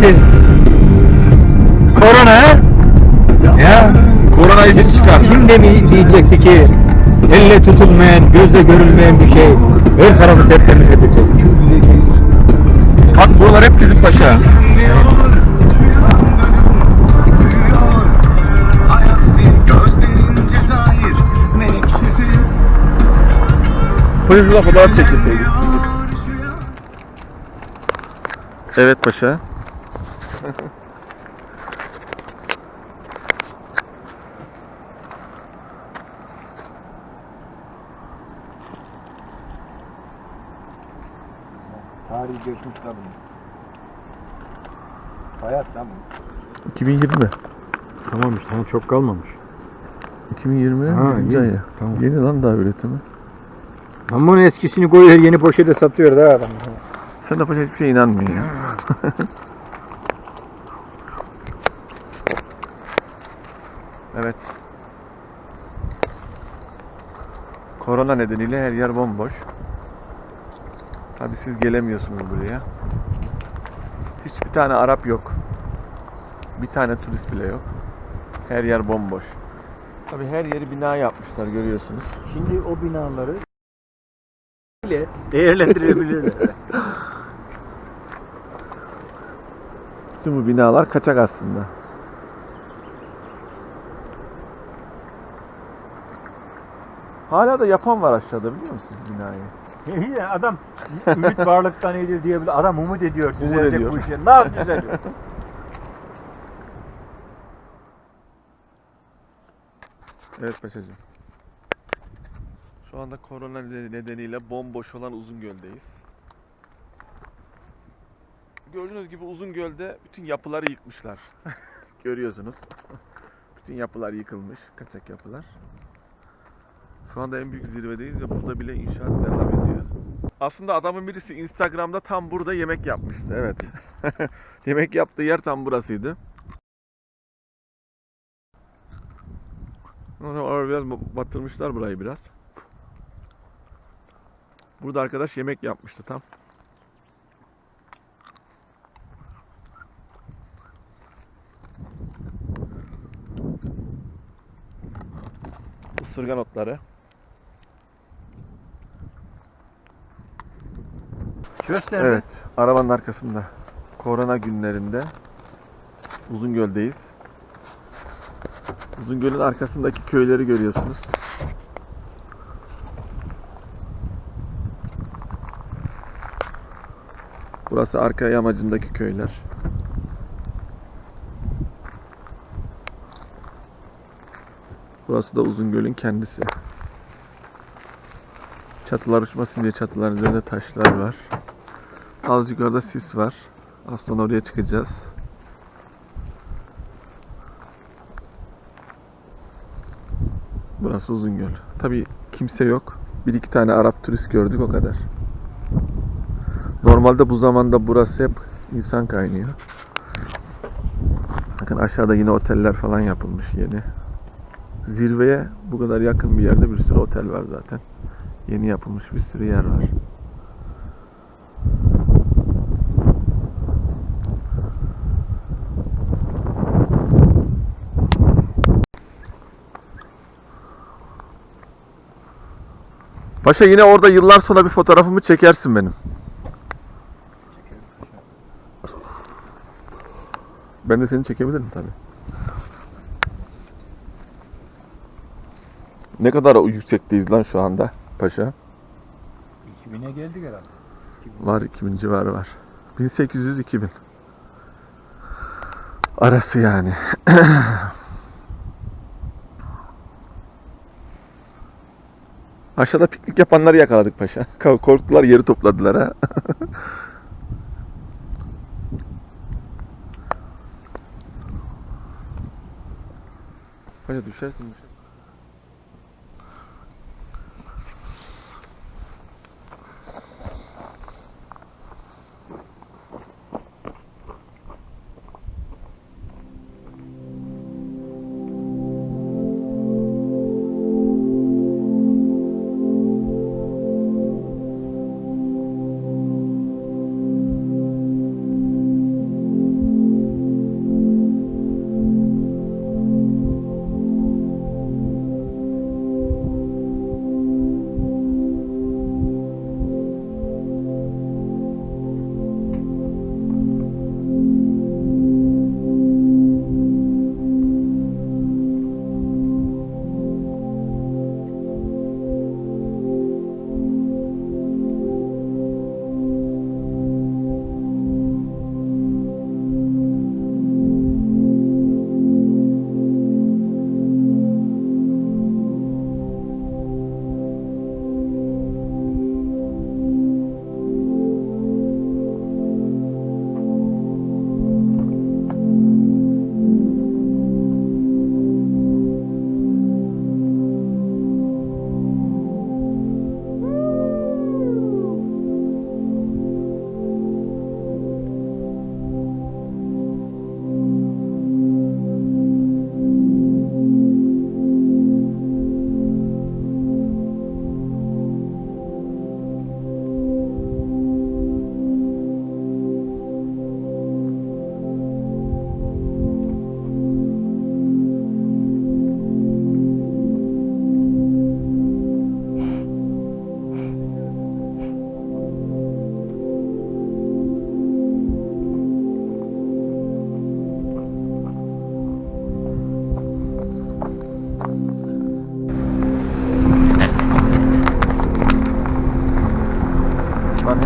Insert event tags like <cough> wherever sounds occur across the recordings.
misin? Korona ha? Ya Koronayı biz çıkar. kim de mi diyecekti ki elle tutulmayan, gözle görülmeyen bir şey her tarafı tertemiz edecek. Bak buralar hep bizim paşa. Polisle fotoğraf çekilseydik. Evet paşa. Tarihi geçmiş tabii. Hayat lan 2020. Tamam işte ama çok kalmamış. 2020 Ha, birinci yeni. ayı. Tamam. Yeni lan daha üretimi. Ama bunun eskisini koyuyor yeni poşete satıyor da adam. Sen de paşa hiçbir şeye inanmıyorsun ya. <laughs> evet. Korona nedeniyle her yer bomboş. Tabi siz gelemiyorsunuz buraya. Hiçbir tane Arap yok. Bir tane turist bile yok. Her yer bomboş. Tabi her yeri bina yapmışlar görüyorsunuz. Şimdi o binaları bile <laughs> değerlendirebilirler. Bütün bu binalar kaçak aslında. Hala da yapan var aşağıda biliyor musun binayı? İyi adam ümit varlıktan iyidir diyebilir. Adam umut ediyor. Umut Düzelecek ediyor. bu işe. Nasıl düzeliyor? <laughs> Evet paşacığım. Şu anda korona nedeniyle bomboş olan Uzungöl'deyiz. Gördüğünüz gibi Uzungöl'de bütün yapıları yıkmışlar. Görüyorsunuz. bütün yapılar yıkılmış. Kaçak yapılar. Şu anda en büyük zirvedeyiz ve burada bile inşaat devam ediyor. Aslında adamın birisi Instagram'da tam burada yemek yapmıştı. Evet. <laughs> yemek yaptığı yer tam burasıydı. Oraya biraz batırmışlar burayı biraz. Burada arkadaş yemek yapmıştı tam. Isırgan otları. Göster. Evet, arabanın arkasında. Korona günlerinde Uzungöl'deyiz. Uzungöl'ün arkasındaki köyleri görüyorsunuz. Burası arka yamacındaki köyler. Burası da Uzungöl'ün kendisi. Çatılar uçmasın diye çatıların üzerinde taşlar var. Az yukarıda sis var. Sonra oraya çıkacağız. Burası Uzungöl. Tabi kimse yok. Bir iki tane Arap turist gördük o kadar. Normalde bu zamanda burası hep insan kaynıyor. Bakın aşağıda yine oteller falan yapılmış yeni. Zirveye bu kadar yakın bir yerde bir sürü otel var zaten. Yeni yapılmış bir sürü yer var. Paşa yine orada yıllar sonra bir fotoğrafımı çekersin benim. Ben de seni çekebilirim tabii. Ne kadar yüksekteyiz lan şu anda paşa? 2000'e geldik herhalde. Var 2000 civarı var. 1800-2000. Arası yani. <clears throat> Aşağıda piknik yapanları yakaladık paşa. <laughs> Korktular yeri topladılar ha. <laughs> paşa düşersin düşersin.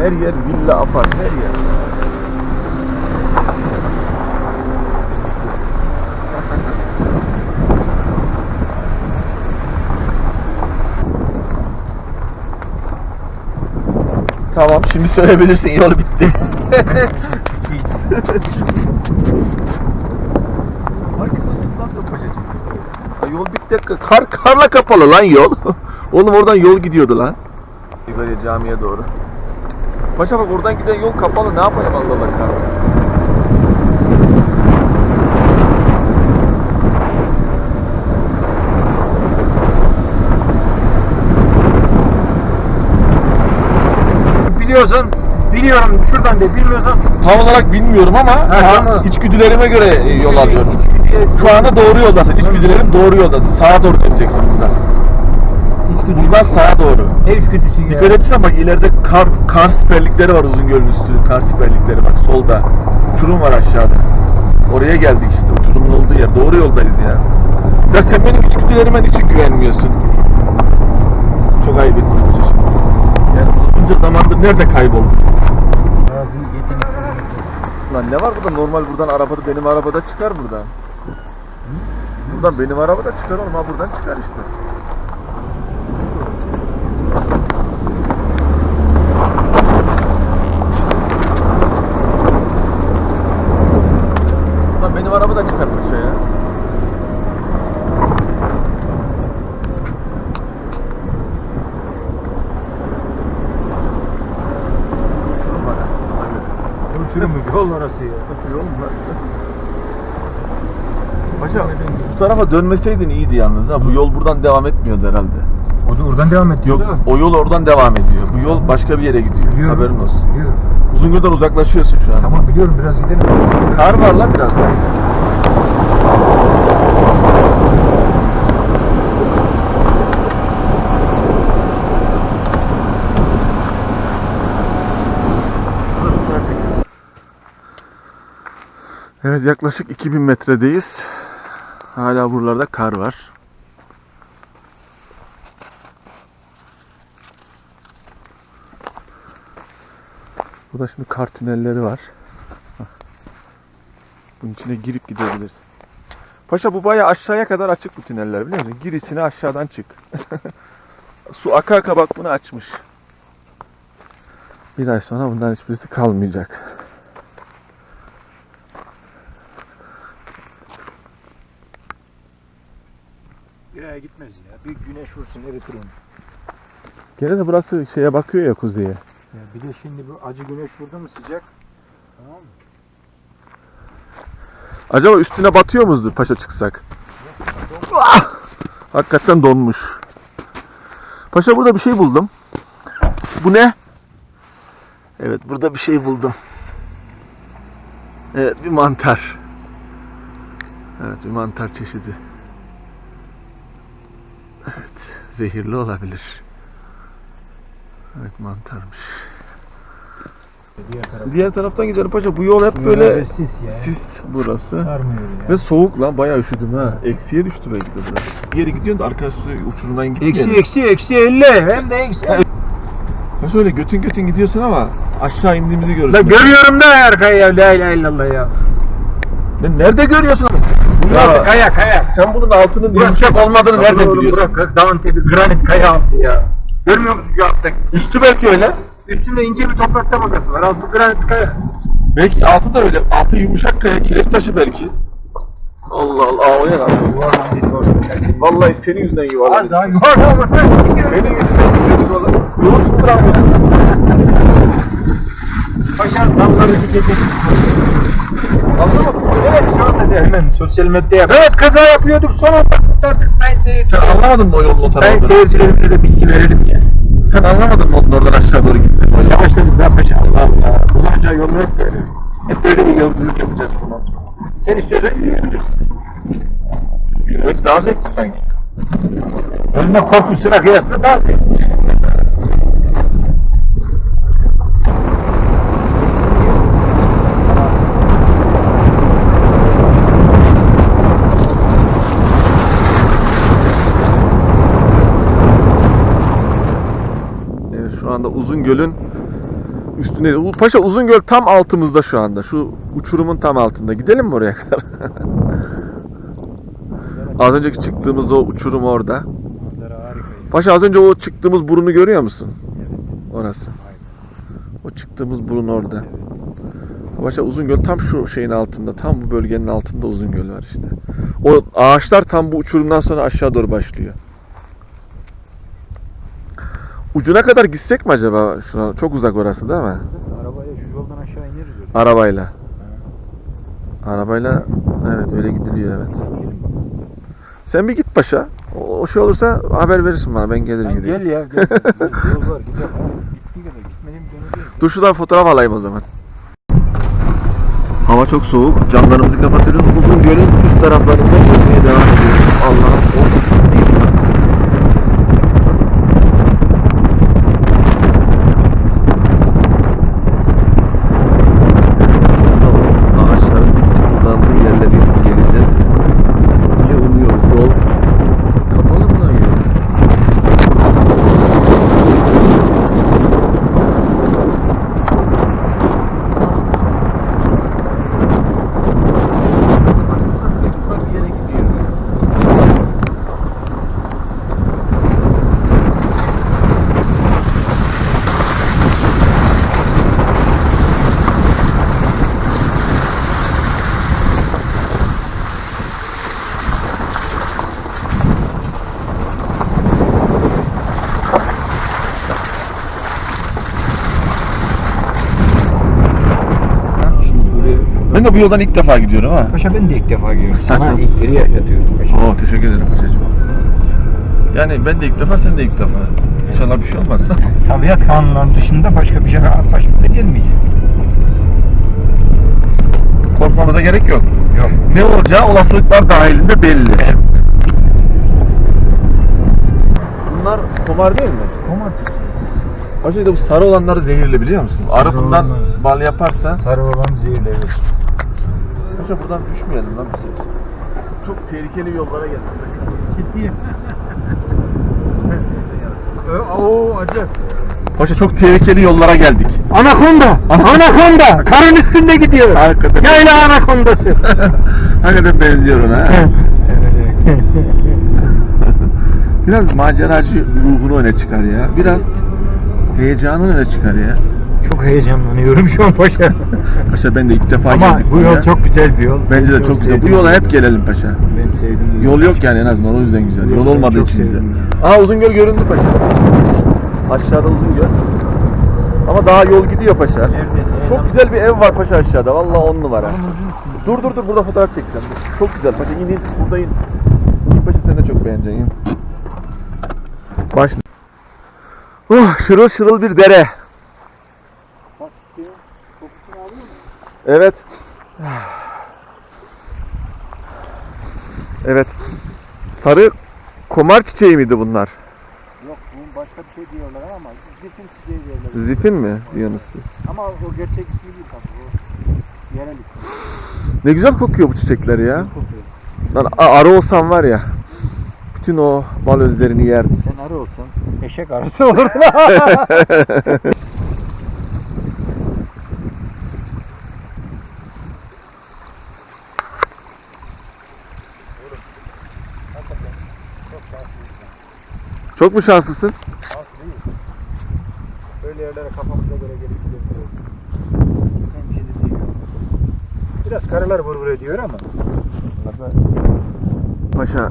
Her yer villa, apart, her yer. <laughs> Tamam, şimdi söyleyebilirsin. Yol bitti. Ha, <laughs> yol bitti. Kar, karla kapalı lan yol. <laughs> Oğlum oradan yol gidiyordu lan. Yukarıya camiye doğru. Paşa bak oradan giden yol kapalı. Ne yapayım Allah Allah kar. Biliyorsun, biliyorum şuradan de bilmiyorsan Tam olarak bilmiyorum ama Ha, ha, içgüdülerime göre yol alıyorum. Şu anda doğru yoldasın. İçgüdülerim doğru yoldasın. Sağa doğru döneceksin buradan. Buradan sağa doğru. Ne içgüdüsü ya? Dikkat etsen bak ileride kar kar siperlikleri var Uzungöl'ün üstü. Kar siperlikleri bak solda. Uçurum var aşağıda. Oraya geldik işte uçurumun olduğu yer. Doğru yoldayız ya. Ya sen benim içgüdülerime niçin güvenmiyorsun? Çok ayıp ettin hoca şimdi. Yani bunca zamandır nerede kayboldun? Lan ne var burada? Normal buradan arabada benim arabada çıkar buradan. Buradan benim arabada çıkar oğlum ha buradan çıkar işte. Lan benim araba da çıkarmış ya. Uçurum var ha, ona göre. Uçurum mu? Yol orası ya. <laughs> Paşa bu tarafa dönmeseydin iyiydi yalnız ha. Bu yol buradan devam etmiyordu herhalde. O da oradan devam ediyor. Yok o yol oradan devam ediyor. Bu yol başka bir yere gidiyor. Biliyorum. Haberin olsun. Biliyorum. Uzungöl'den uzaklaşıyorsun şu an. Tamam biliyorum biraz gidelim. Kar var lan biraz daha. Evet yaklaşık 2000 metredeyiz. Hala buralarda kar var. Burada şimdi kar tünelleri var. Bunun içine girip gidebilirsin. Paşa bu bayağı aşağıya kadar açık bu tüneller biliyor musun? Gir içine aşağıdan çık. <laughs> Su aka aka bak bunu açmış. Bir ay sonra bundan hiçbirisi kalmayacak. Bir aya gitmez ya. Vursun eritirim. Gene de burası şeye bakıyor ya kuzeye. Ya bir de şimdi bu acı güneş vurdu mu sıcak. Tamam mı? Acaba üstüne batıyor muzdur paşa çıksak? Ah! Hakikaten donmuş. Paşa burada bir şey buldum. Bu ne? Evet burada bir şey buldum. Evet bir mantar. Evet bir mantar çeşidi. Evet zehirli olabilir. Evet mantarmış. Diğer taraf. Diğer taraftan gidelim paşa. Bu yol hep Böyle böyle sis ya. sis burası. Sarmıyor ya. Ve soğuk lan bayağı üşüdüm ha. Eksiye düştü belki de burası. Bir yere gidiyorsun da arkadaş uçurumdan gidiyor. Eksi eksi eksi 50 hem de eksi. Nasıl öyle götün götün gidiyorsun ama aşağı indiğimizi görürsün. La görüyorum da arkayı ya la ilahe illallah ya. Lan nerede görüyorsun? Ya, kaya kaya. sen bunun altının yumuşak olmadığını nereden biliyorsun? Bırak dağın tepi granit kaya altı ya. Görmüyor musun şu alttaki? Üstü belki öyle. Üstünde ince bir toprak tabakası var. Altı granit kaya. Belki altı da öyle. Altı yumuşak kaya, kireç taşı belki. Allah Allah. Aa, o ne lan? Vallahi senin yüzünden Az yuvarladım. daha yuvarlama. Senin yüzünden yuvarladım. Yolu tutturamıyorsun. Paşa damları dikecek. Anlamadın mı? Evet şu anda da hemen sosyal medya yap. Evet kaza yapıyorduk son anda kurtardık sayın Sen seyirciler. anlamadın mı o yolun o Sayın tarafını? seyircilerimize de bilgi verelim ya. Sen anlamadın mı onun oradan aşağı doğru gittin? Yavaşladık ben paşa Allah Allah. Bulacağı yol yok böyle. Hep böyle bir yolculuk yapacağız bundan sonra. Sen istiyorsan yürüyebilirsin. Yürümek daha zevkli sanki. Ölme korkusuna kıyasla daha zevkli. Evet şu anda Uzungöl'ün üstünde. Paşa Uzungöl tam altımızda şu anda. Şu uçurumun tam altında. Gidelim mi oraya kadar? <laughs> az önceki çıktığımız o uçurum orada. Paşa az önce o çıktığımız burunu görüyor musun? Orası. O çıktığımız burun orada. Paşa Uzungöl tam şu şeyin altında. Tam bu bölgenin altında Uzungöl var işte. O ağaçlar tam bu uçurumdan sonra aşağı doğru başlıyor. Ucuna kadar gitsek mi acaba? Şuna, çok uzak orası değil mi? Arabayla şu yoldan aşağı ineriz öyle. Arabayla. Arabayla evet öyle gidiliyor evet. Sen bir git paşa. O, o şey olursa haber verirsin bana ben gelirim Sen yürüyeyim. gel ya. Gel. <laughs> Yol var gidelim. Ha, Gittiği kadar gitmediğim konu değil. Dur şuradan fotoğraf alayım o zaman. Hava çok soğuk. Camlarımızı kapatıyoruz. Uzun gölün üst taraflarında gezmeye devam ediyoruz. Allah'ım. o- Ağaçların dik dik uzandığı yerleri geleceğiz diye umuyoruz. Yol kapalı mı lan yol? bir yere gidiyor. Şimdi buraya... Ben de bu yoldan ilk defa gidiyorum ha. Paşa ben de ilk defa geliyorum. Sen Sana çok- ilkleri yaşatıyorum paşa. Oo teşekkür ederim paşacığım. Yani ben de ilk defa sen de ilk defa. İnşallah bir şey olmazsa. <laughs> Tabiat kanunlarının dışında başka bir şey başımıza gelmeyecek. Korkmamıza gerek yok. Yok. Ne olacağı olasılıklar dahilinde belli. Bunlar komar değil mi? Domates. Paşa de bu sarı olanları zehirli biliyor musun? Arı bundan olanlar. bal yaparsa. Sarı olan zehirli evet. Paşa buradan düşmeyelim lan biz. Çok tehlikeli yollara geldik. Gideyim. Oo acı. Paşa çok tehlikeli yollara geldik. Anakonda! Anakonda! Karın üstünde gidiyor. Hakikaten. Yayla anakondası. <laughs> Hakikaten benziyor ona. ha. <laughs> Biraz maceracı ruhunu öne çıkar ya. Biraz heyecanını öne çıkar ya. Çok heyecanlanıyorum şu an paşa. Paşa ben de ilk defa Ama geldik bu yol buraya. çok güzel bir yol. Bence de çok güzel. Bu yola hep gelelim paşa. Ben sevdim Yol yok yani en azından o yüzden güzel. Yol olmadığı çok için güzel. sevdim Aa Uzungöl göründü paşa. Aşağıda Uzungöl. Ama daha yol gidiyor paşa. Çok güzel bir ev var paşa aşağıda. Vallahi on numara. Dur dur dur burada fotoğraf çekeceğim. Dur. Çok güzel paşa. İn in burada in. İn paşa sen de çok beğeneceksin. in. Başla. Oh şırıl şırıl bir dere. Evet. Evet. Sarı komar çiçeği miydi bunlar? Yok bu başka bir şey diyorlar ama zifin çiçeği diyorlar. Zifin mi diyorsunuz siz? Ama o gerçek ismi değil tabii o yerel ismi. Ne güzel kokuyor bu çiçekler ya. Kokuyor. Lan arı olsam var ya. Bütün o bal özlerini yerdim. Sen arı olsan eşek arısı olurdun. <laughs> Hakikaten çok şanslıyız. Çok mu şanslısın? Şanslı değil. Böyle yerlere kafamıza göre gelip gidebiliyoruz. Sen bir şey de değil. Biraz karılar vur vur ediyor ama. Paşa.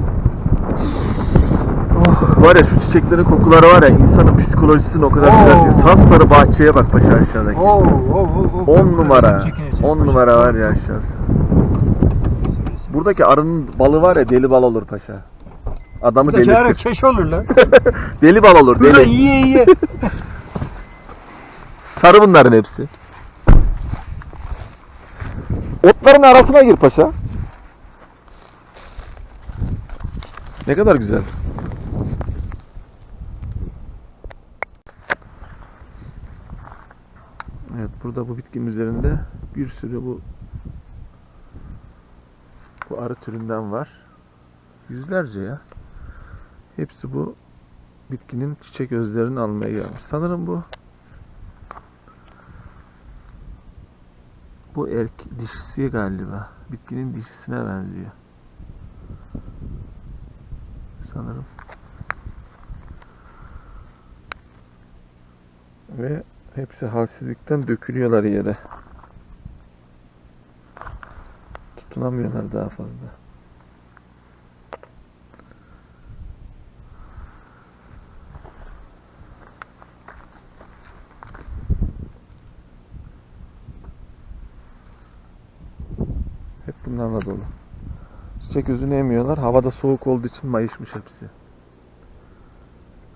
Oh, var ya şu çiçeklerin kokuları var ya insanın psikolojisini o kadar Oo. düzeltiyor. Sapsarı bahçeye bak paşa aşağıdaki. Oo, oo, oo, oo. 10 numara. Resim çekinecek 10 paşa. numara var ya aşağısı. Buradaki arının balı var ya deli bal olur paşa. Adamı Buradaki ara delirtir. keş olur lan. <laughs> deli bal olur deli. yiye yiye. <laughs> Sarı bunların hepsi. Otların arasına gir paşa. Ne kadar güzel. Evet burada bu bitkinin üzerinde bir sürü bu bu arı türünden var. Yüzlerce ya. Hepsi bu bitkinin çiçek özlerini almaya gelmiş. Sanırım bu Bu erk dişisi galiba. Bitkinin dişisine benziyor. Sanırım. Ve hepsi halsizlikten dökülüyorlar yere. Tutunamıyorlar daha fazla. Çiçek özünü emiyorlar. Havada soğuk olduğu için mayışmış hepsi.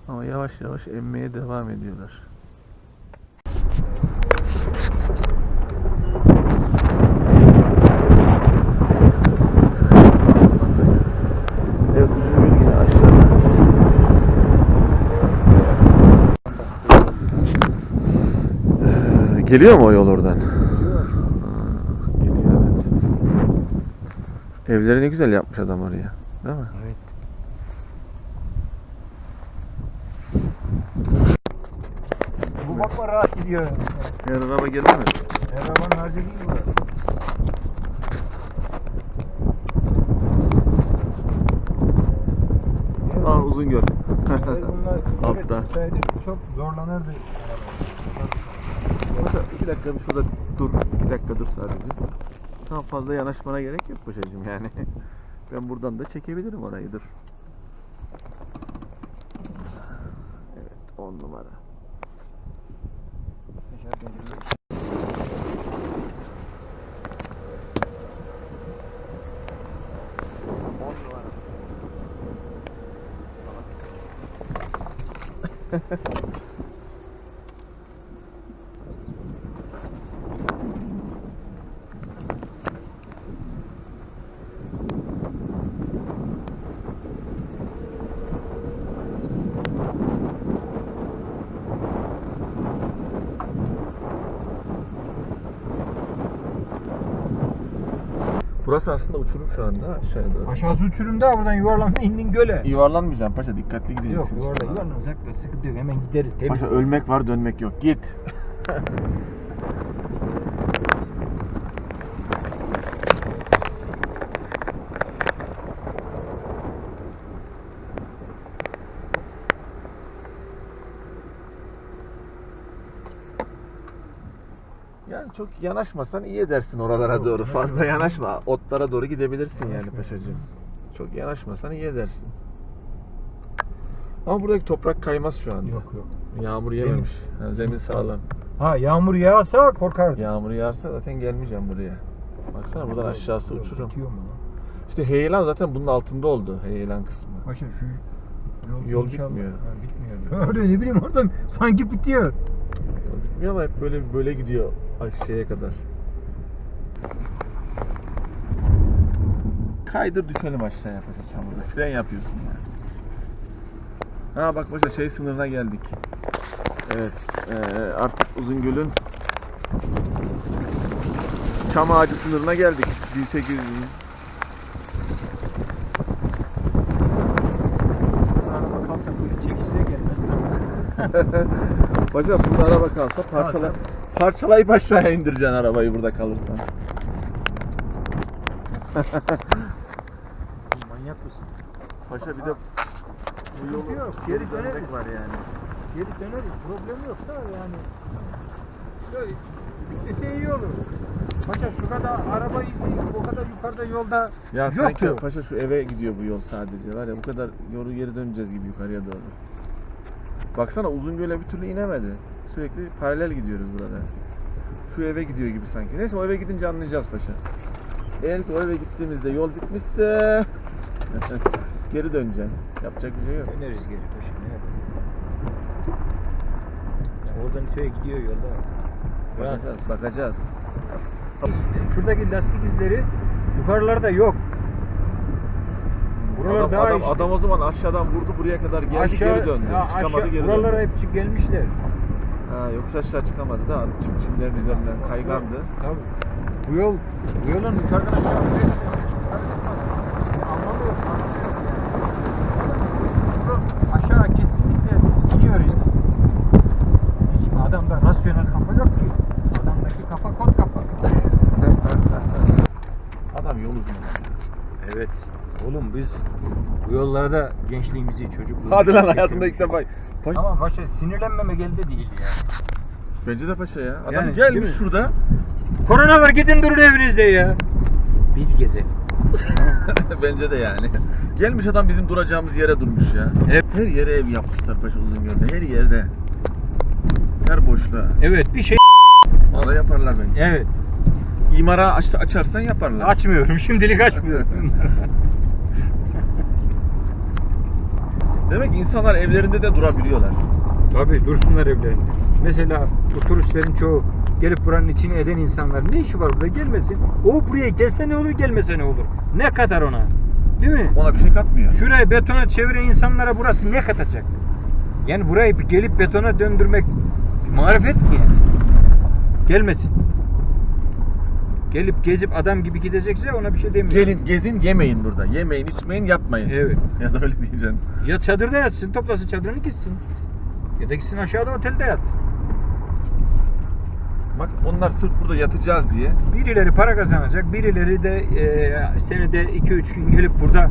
Ama yavaş yavaş emmeye devam ediyorlar. Ee, Geliyor mu o yol oradan? Ha, Geliyor evet. Evleri ne güzel yapmış adam oraya. Değil mi? Evet. Bu bakma rahat gidiyor. Her araba gelir mi? Her arabanın harcı değil bu. Aa uzun göl. <laughs> Altta. çok zorlanırdı. Paşa iki dakika bir şurada dur. iki dakika dur sadece. Tam fazla yanaşmana gerek yok paşacığım yani. <laughs> Ben buradan da çekebilirim orayı dur. Evet on numara. On numara. <laughs> Burası aslında uçurum şu anda aşağıya doğru. Aşağısı uçurumda buradan yuvarlanma indin göle. Yuvarlanmayacağım paşa dikkatli gideceksin. Yok yuvarlan yuvarlanacak sıkıntı yok hemen gideriz temiz. Paşa ölmek var dönmek yok. Git. <laughs> çok yanaşmasan iyi edersin oralara Yok, doğru. Fazla yanaşma. Otlara doğru gidebilirsin yani Yanaşma. paşacığım. Çok yanaşmasan iyi edersin. Ama buradaki toprak kaymaz şu anda. Yok yok. Yağmur Zemin. yememiş. Ha, zemin sağlam. Ha yağmur yağsa korkardım. Yağmur yağarsa zaten gelmeyeceğim buraya. Baksana buradan aşağısı Yok, uçurum. mu? İşte heyelan zaten bunun altında oldu. Heyelan kısmı. Paşa şu Yol inşallah- bitmiyor. Ha, bitmiyor. <laughs> Öyle ne bileyim oradan sanki bitiyor. Yol bitmiyor ama hep böyle böyle gidiyor aşağıya kadar. Kaydır düşelim aşağıya paşa çamurda. Fren yapıyorsun yani. Ha bak paşa şey sınırına geldik. Evet. eee, artık Uzungöl'ün çam ağacı sınırına geldik. 1800'ün. Araba kalsa böyle çekişine gelmez. <laughs> Paşa burada araba kalsa parçala, parçalayıp aşağıya indireceksin arabayı burada kalırsan. Manyak mısın? Paşa bir de bu yolu yok, geri döneriz. var yani. Geri döneriz. Problem yok da yani. Böyle bitlese iyi olur. Paşa şu kadar araba izi, o kadar yukarıda yolda Ya yok sanki yok. paşa şu eve gidiyor bu yol sadece var ya bu kadar yolu geri döneceğiz gibi yukarıya doğru. Baksana Uzungöl'e bir türlü inemedi. Sürekli paralel gidiyoruz burada. Şu eve gidiyor gibi sanki. Neyse o eve gidince anlayacağız paşa. Eğer ki o eve gittiğimizde yol bitmişse <laughs> geri döneceğim. Yapacak bir şey yok. Döneriz geri paşa. Ne yapalım? Yani oradan köye gidiyor yolda. Bakacağız. Bakacağız. Şuradaki lastik izleri yukarılarda yok. Buralar Adam, daha adam, işte. adam o zaman aşağıdan vurdu buraya kadar geldi aşağı, geri döndü. ya Çıkamadı aşağı, geri buralara döndü. hep çık gelmişler. Ha, yokuş aşağı çıkamadı da çim çimlerin üzerinden kaygandı. Tabii. Bu yol, bu yolun yukarıdan aşağı Paşalarda gençliğimizi, çocukluğumuzu Hadi lan hayatında ilk defa. Paşa- Ama paşa sinirlenmeme geldi değil ya. Bence de paşa ya. Adam Yani, gelmiş mi? şurada. Korona var gidin durun evinizde ya. Biz gezelim. <laughs> Bence de yani. Gelmiş adam bizim duracağımız yere durmuş ya. Evet. Her yere ev yapmışlar Paşa Uzungöl'de. Her yerde. Her boşluğa. Evet bir şey. Orada yaparlar bence. Evet. İmara aç, açarsan yaparlar. Açmıyorum. Şimdilik açmıyorum. <laughs> Demek ki insanlar evlerinde de durabiliyorlar. Tabii dursunlar evlerinde. Mesela bu turistlerin çoğu gelip buranın içine eden insanlar ne işi var burada gelmesin. O buraya gelse ne olur gelmese ne olur. Ne katar ona? Değil mi? Ona bir şey katmıyor. Şurayı betona çeviren insanlara burası ne katacak? Yani burayı gelip betona döndürmek marifet mi yani? Gelmesin. Gelip gezip adam gibi gidecekse ona bir şey demiyorum. Gelin gezin yemeyin burada. Yemeyin içmeyin yatmayın. Evet. <laughs> Ya da öyle diyeceksin. Ya çadırda yatsın, toplasın çadırını gitsin. Ya da gitsin aşağıda otelde yatsın. Bak onlar sırf burada yatacağız diye. Birileri para kazanacak, birileri de e, senede 2-3 gün gelip burada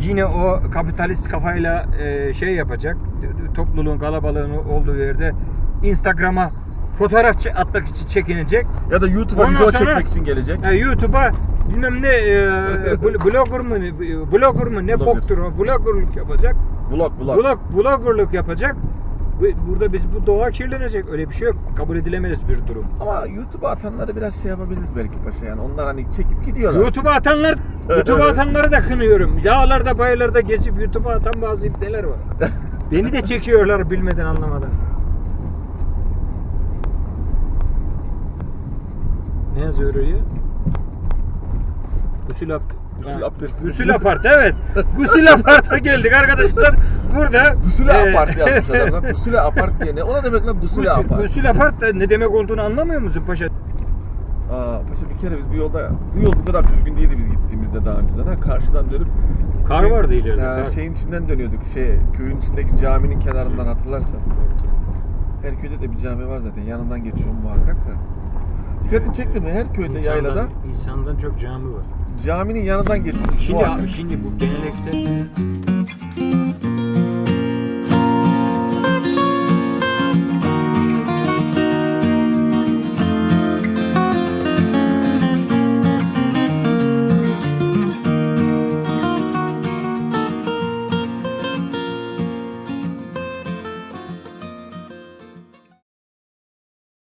yine o kapitalist kafayla e, şey yapacak. Topluluğun kalabalığının olduğu yerde Instagram'a fotoğraf atmak için çekinecek. Ya da YouTube'a Ondan video sonra- çekmek için gelecek. Ha, YouTube'a bilmem ne e, <laughs> bl- blogger mı ne- blogger mı ne Blogger. boktur o bloggerlık yapacak. Vlog vlog. Blog, bloggerlık yapacak. Burada biz bu doğa kirlenecek. Öyle bir şey yok. Kabul edilemez bir durum. Ama YouTube'a atanları biraz şey yapabiliriz belki paşa yani. Onlar hani çekip gidiyorlar. YouTube'a atanlar, <laughs> YouTube'a atanları da kınıyorum. Yağlarda, bayırlarda gezip YouTube'a atan bazı ipneler var. <laughs> Beni de çekiyorlar bilmeden anlamadan. Ne yazıyor oraya? Gusül abd Gusül abdesti. Gusül apart evet. Gusül aparta geldik arkadaşlar. Burada Gusüle e, apart <laughs> yazmış adamlar. Gusüle apart diye ne? O ne demek lan Gusül, apart? gusül apart ne demek olduğunu anlamıyor musun paşa? Aa paşa bir kere biz bu yolda bu yol bu kadar düzgün değildi biz gittiğimizde daha önceden. Ha karşıdan dönüp Kar şey- vardı ileride, Ha, kar. şeyin içinden dönüyorduk. Şey köyün içindeki caminin kenarından hatırlarsan. Her köyde de bir cami var zaten. Yanından geçiyor muhakkak da. Dikkatini çekti mi? Her köyde İnsandan- yaylada insandan çok cami var. caminin yanından geçiyor. Şimdi şimdi bu geleneksel